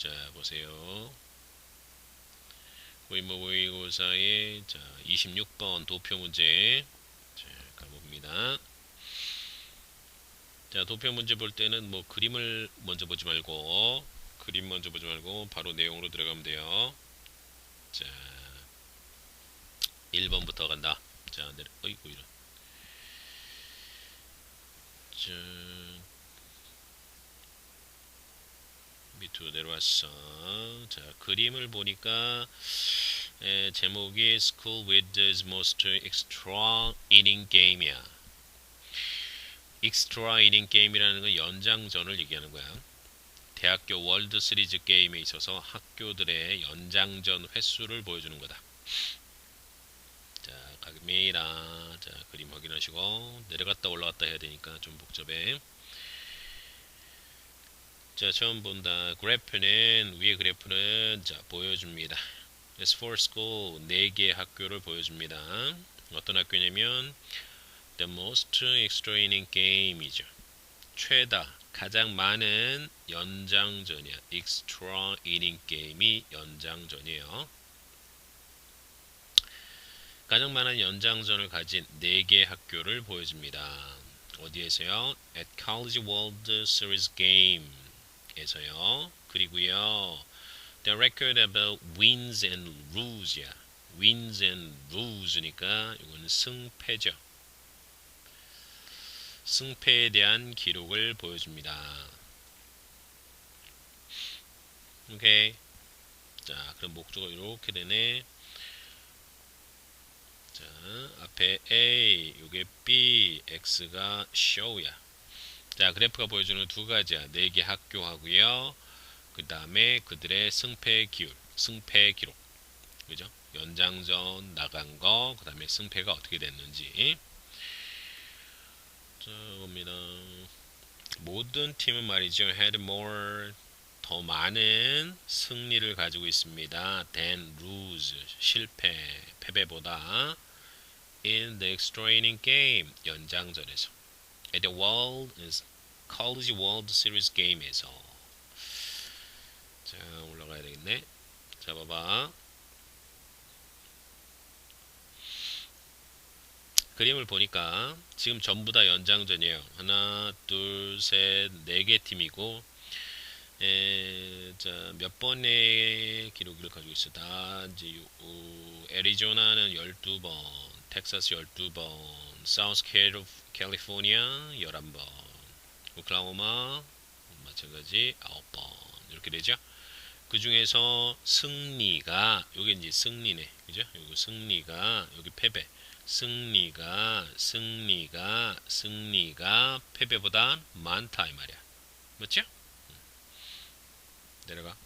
자, 보세요. 고인모 모의고사의 자, 26번 도표 문제. 자, 가봅니다. 자, 도표 문제 볼 때는 뭐 그림을 먼저 보지 말고 그림 먼저 보지 말고 바로 내용으로 들어가면 돼요. 자, 1번부터 간다. 자, 내려, 어이구, 이런. 자, 밑으로 내려왔어. 자, 그림을 보니까 에, 제목이 School with the most extra inning game이야. extra inning game이라는 건 연장전을 얘기하는 거야. 대학교 월드 시리즈 게임에 있어서 학교들의 연장전 횟수를 보여주는 거다. 자, 갑니다. 자, 그림 확인하시고 내려갔다 올라갔다 해야 되니까 좀 복잡해. 자, 처음 본다. 그래프는 위에 그래프는 자, 보여줍니다. S4 School 4개 학교를 보여줍니다. 어떤 학교냐면 The most extra inning game이죠. 최다 가장 많은 연장전이야. extra inning 게임이 연장전이에요. 가장 많은 연장전을 가진 4개 학교를 보여줍니다. 어디에서요? At College World Series Game 에서요. 그리고요. The record about wins and loses야. wins and loses니까 이건 승패죠. 승패에 대한 기록을 보여줍니다. 오케이. 자, 그럼 목적어 이렇게 되네. 자, 앞에 A, 요게 B, X가 show야. 자, 그래프가 보여주는 두 가지야. 네 개 학교하고요. 그 다음에 그들의 승패 기울, 승패 기록. 그죠? 연장전 나간 거, 그 다음에 승패가 어떻게 됐는지. 자, 봅니다. 모든 팀은 말이죠. had more 더 많은 승리를 가지고 있습니다. than lose 실패 패배보다 in the extra inning game 연장전에서 at the World College World Series game에서 자 올라가야 되겠네. 자 봐봐. 그림을 보니까 지금 전부 다 연장전이에요. 하나, 둘, 셋, 네 개 팀이고 에, 자, 몇 번의 기록을 가지고 있어. 다 이제 요, 어, 애리조나는 12번, 텍사스 12번, 사우스 캘리포니아 11번, 오클라호마 마찬가지 9번 이렇게 되죠. 그 중에서 승리가 요게 이제 승리네. 그죠? 요거 승리가 여기 패배. 승리가 승리가 승리가 패배보다 많다 이 말이야. 맞죠? 내려가.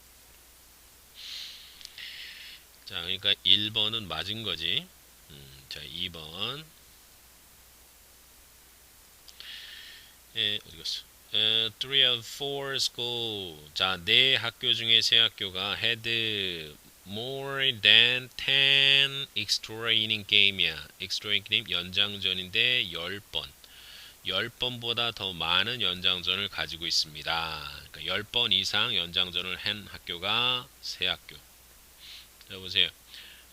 자, 그러니까 1번은 맞은 거지. 음, 자, 2번. 에, 어디 갔어? 에, 3 of 4 school. 자, 네 학교 중에 세 학교가 had more than 10 extra inning game이야. extra inning game 연장전인데 10번. 10번보다 더 많은 연장전을 가지고 있습니다. 그러니까 10번 이상 연장전을 한 학교가 세 학교. 자 보세요.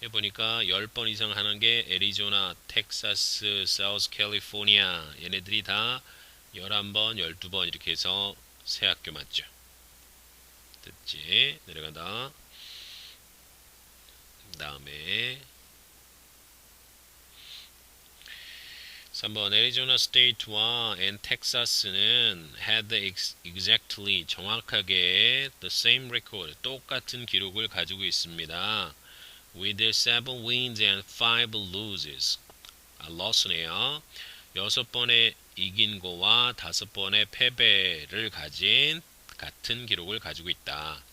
해보니까 10번 이상 하는 게 애리조나, 텍사스, 사우스 캘리포니아 얘네들이 다 11번, 12번 이렇게 해서 세 학교 맞죠. 됐지? 내려간다. 다음에 3번 애리조나 스테이트와 앤 텍사스는 had exactly 정확하게 the same record 똑같은 기록을 가지고 있습니다. with seven wins and five loses. 아, loss네요. 여섯 번의 이긴 거와 다섯 번의 패배를 가진 같은 기록을 가지고 있다.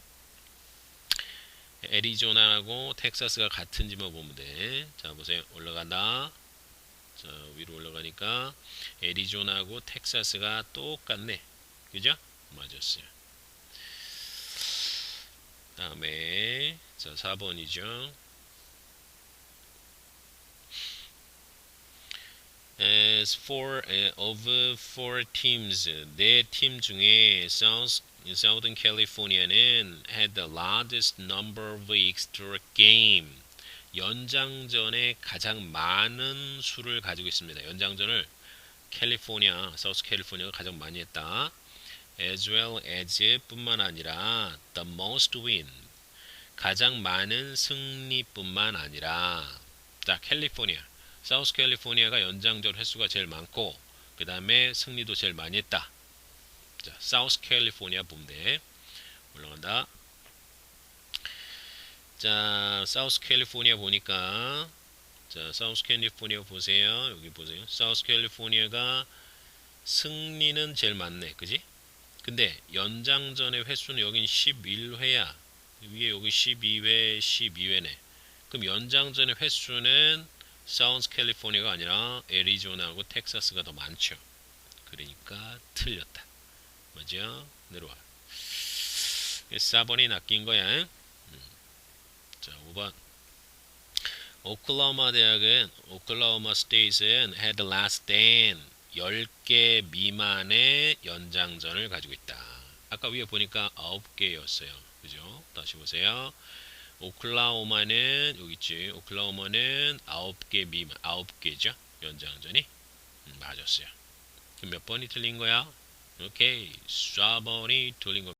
애리조나하고 텍사스가 같은 지만 보면 돼. 자, 보세요. 올라간다. 자, 위로 올라가니까 애리조나하고 텍사스가 똑같네. 그죠? 맞았어요. 다음에 자, 4번이죠. As for uh, of four teams, 네 팀 중에 South Southern California는 had the largest number of extra game. 연장전에 가장 많은 수를 가지고 있습니다. 연장전을 캘리포니아, 사우스 캘리포니아가 가장 많이 했다. as well as 뿐만 아니라 the most win. 가장 많은 승리뿐만 아니라 자, 캘리포니아, 사우스 캘리포니아가 연장전 횟수가 제일 많고 그 다음에 승리도 제일 많이 했다. 자, 사우스 캘리포니아 본대 올라간다. 자, 사우스 캘리포니아 보니까 자, 사우스 캘리포니아 보세요. 여기 보세요. 사우스 캘리포니아가 승리는 제일 많네. 그지? 근데 연장전의 횟수는 여긴 11회야. 위에 여기 12회, 12회네. 그럼 연장전의 횟수는 사우스 캘리포니아가 아니라 애리조나하고 텍사스가 더 많죠. 그러니까 틀렸다. 맞죠? 내려와. 4번이 낚인 거야. 자, 5번. 오클라호마 대학은 오클라호마 스테이트는 had less than 10개 미만의 연장전을 가지고 있다. 아까 위에 보니까 9개였어요. 그죠? 다시 보세요. 오클라호마는 여기 있지. 오클라호마는 9개 미만 9개죠. 연장전이. 음, 맞았어요. 몇 번이 틀린 거야? 오케이. 4번이 틀린 겁니다.